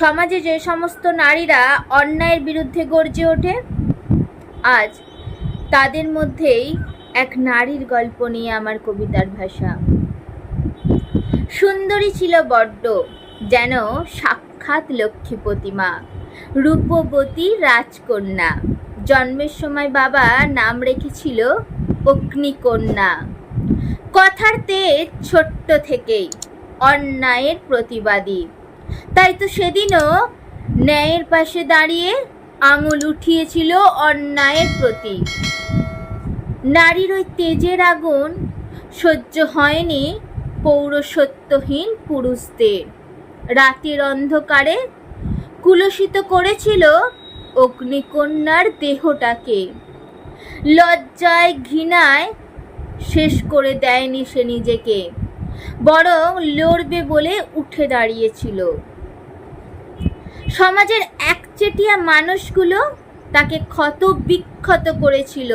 সমাজে যে সমস্ত নারীরা অন্যায়ের বিরুদ্ধে গর্জে ওঠে, আজ তাদের মধ্যেই এক নারীর গল্প নিয়ে আমার কবিতার ভাষা। সুন্দরী ছিল বড্ড, যেন সাক্ষাৎ লক্ষ্মী প্রতিমা রূপবতী রাজকন্যা। জন্মের সময় বাবা নাম রেখেছিল অগ্নিকন্যা। কথার তেজ ছোট্ট থেকেই, অন্যায়ের প্রতিবাদী। তাই তো সেদিনও ন্যায়ের পাশে দাঁড়িয়ে আঙুল উঠিয়েছিল অন্যায়ের প্রতি নারীর ওই তেজের আগুন সহ্য হয়নি পৌরসত্যহীন পুরুষদের। রাতের অন্ধকারে কুলসিত করেছিল অগ্নিকন্যার দেহটাকে। লজ্জায় ঘৃণায় শেষ করে দেয়নি সে নিজেকে। বরং লড়বে বলে উঠে দাঁড়িয়েছিল। সমাজের একচেটিয়া মানুষগুলো তাকে ক্ষত বিক্ষত করেছিল।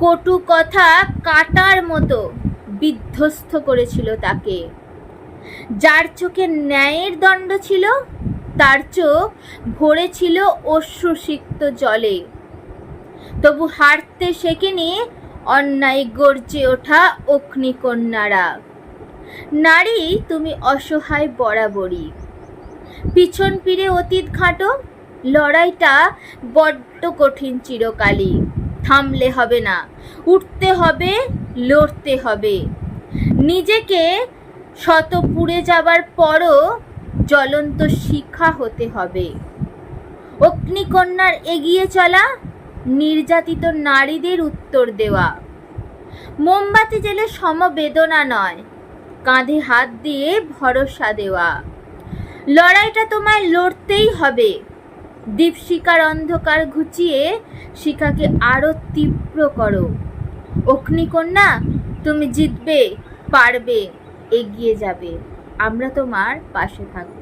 কটু কথা কাটার মতো বিধ্বস্ত করেছিল তাকে। যার চোখে ন্যায়ের দণ্ড ছিল, তার চোখ ভরে ছিল অশ্রুসিক্ত জলে। তবু হারতে শেখেনি অন্যায় গর্জে ওঠা অগ্নিকন্যারা। নারী, তুমি অসহায় বরাবরই। পিছন ফিরে অতীত ঘাঁটো লড়াইটা বড্ড কঠিন চিরকালই। থামলে হবে না, উঠতে হবে, লড়তে হবে। নিজেকে শত পুড়ে যাবার পরও জ্বলন্ত শিখা হতে হবে। অগ্নিকন্যার এগিয়ে চলা, নির্যাতিত নারীদের উত্তর দেওয়া। মোমবাতি জেলে সমবেদনা নয় কাঁধে হাত দিয়ে ভরসা দেওয়া। লড়াইটা তোমায় লড়তেই হবে। দীপশিকার অন্ধকার ঘুচিয়ে শিখাকে আরও তীব্র করো। অগ্নিকন্যা, তুমি জিতবে, পারবে, এগিয়ে যাবে। আমরা তোমার পাশে থাকব।